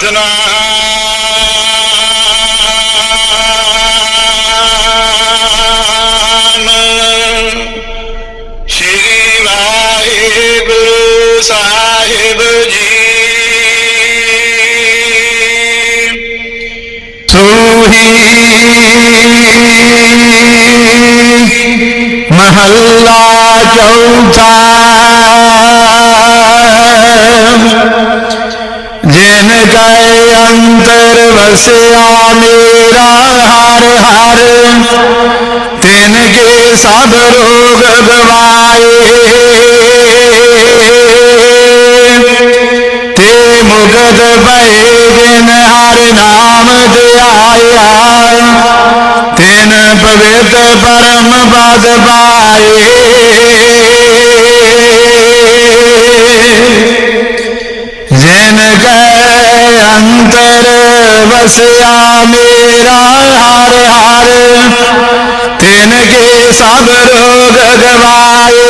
রচনা श्री वाहेगुरु साहिब जी तू ही महल्ला चौथा से आ मेरा हर हर। तिनके सब रोग गवाए। ते मुगद भय दिन हर नाम दयाया तीन पवित्र परम बद सिया मेरा हर हर। तिनके सब रोग गवाए।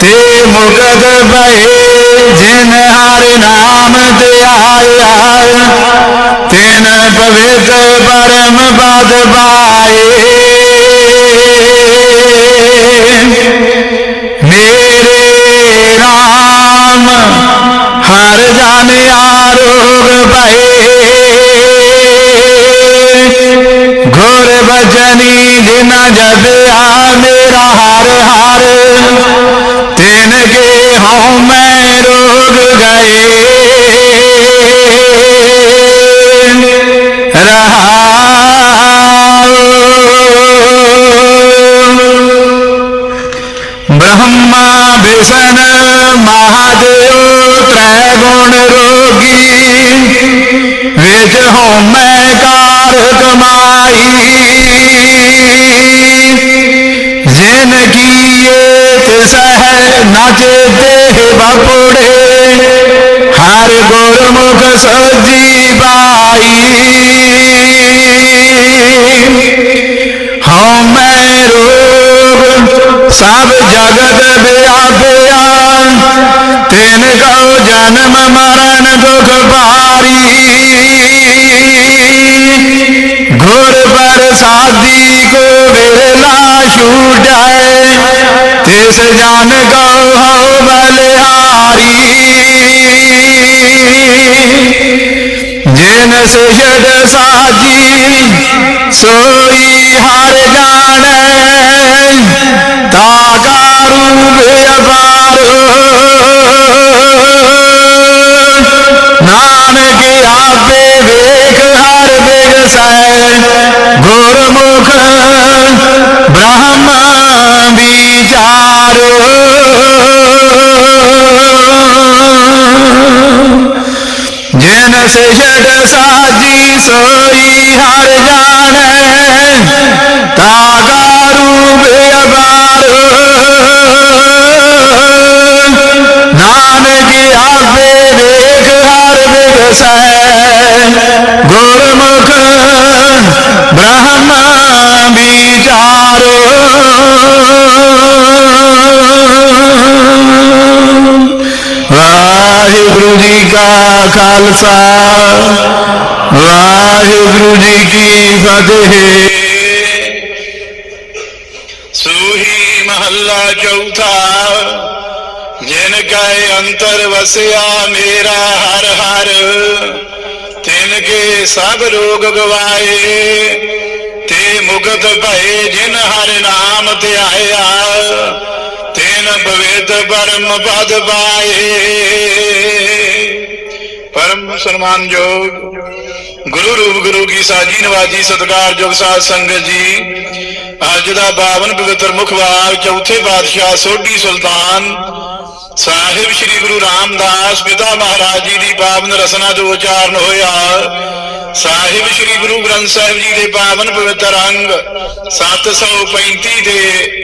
ते मुकद भे जिन हर नाम दयाय हर तिन पवित्र परम बदबाए रहे। घोर भजनी दिन जब आ मेरा हार हार। तेन के हूँ मैं रोग गए। रहा। ब्रह्मा विष्णु महादेव त्रैगुण रोगी। विज हो मैं कार कमाई। जिनकी ये सह नाचे देह बपुड़े। हर गुरमुख सजी बाई हो मैं रूप सब जगत ब्यापिया तीन गौ जन्म मरण दुख पारी। घुर पर शादी को बेला छूट। तिस जन गौ हो बलिहारी। जिन सुषद साजी सोई हार जाने। तागा रूप अपारो दस साजी सोई हर जान तागारू बेबार नान की आपे देख हर विगसैन गुरमुख ब्रह्म विचारो ਖਾਲਸਾ। ਵਾਹਿਗੁਰੂ ਜੀ ਕੀ ਫਤਿਹ। ਸੂਹੀ ਮਹੱਲਾ ਚੌਥਾ, ਜਿਨ ਕੈ ਅੰਤਰ ਵਸਿਆ ਮੇਰਾ ਹਰ ਹਰ, ਤਿਨ ਕੇ ਸਭ ਰੋਗ ਗਵਾਏ, ਤੇ ਮੁਕਤ ਭਏ ਜਿਨ ਹਰ ਨਾਮ ਧਿਆਇਆ, ਤਿਨ ਬਵੇਦ ਪਰਮ ਪਦ ਪਾਏ। ਪਰਮ ਸਨਮਾਨਯੋਗ ਗੁਰੂ ਰੂਪ ਗੁਰੂ ਕੀ ਸਾਜੀ ਨਵਾਜੀ ਸਤਿਕਾਰਯੋਗ ਸਾਧ ਸੰਗਤ ਜੀ, ਅੱਜ ਦਾ ਬਾਵਨ ਪਵਿੱਤਰ ਮੁਖਵਾਰ ਚੌਥੇ ਪਾਤਸ਼ਾਹ ਸੋਢੀ ਸੁਲਤਾਨ ਸਾਹਿਬ ਸ੍ਰੀ ਗੁਰੂ ਰਾਮਦਾਸ ਪਿਤਾ ਮਹਾਰਾਜ ਜੀ ਦੀ ਪਾਵਨ ਰਸਨਾ ਜੋ ਉਚਾਰਨ ਹੋਇਆ। ਸਾਹਿਬ ਸ੍ਰੀ ਗੁਰੂ ਗ੍ਰੰਥ ਸਾਹਿਬ ਜੀ ਦੇ ਪਾਵਨ ਪਵਿੱਤਰ ਅੰਗ 735 ਦੇ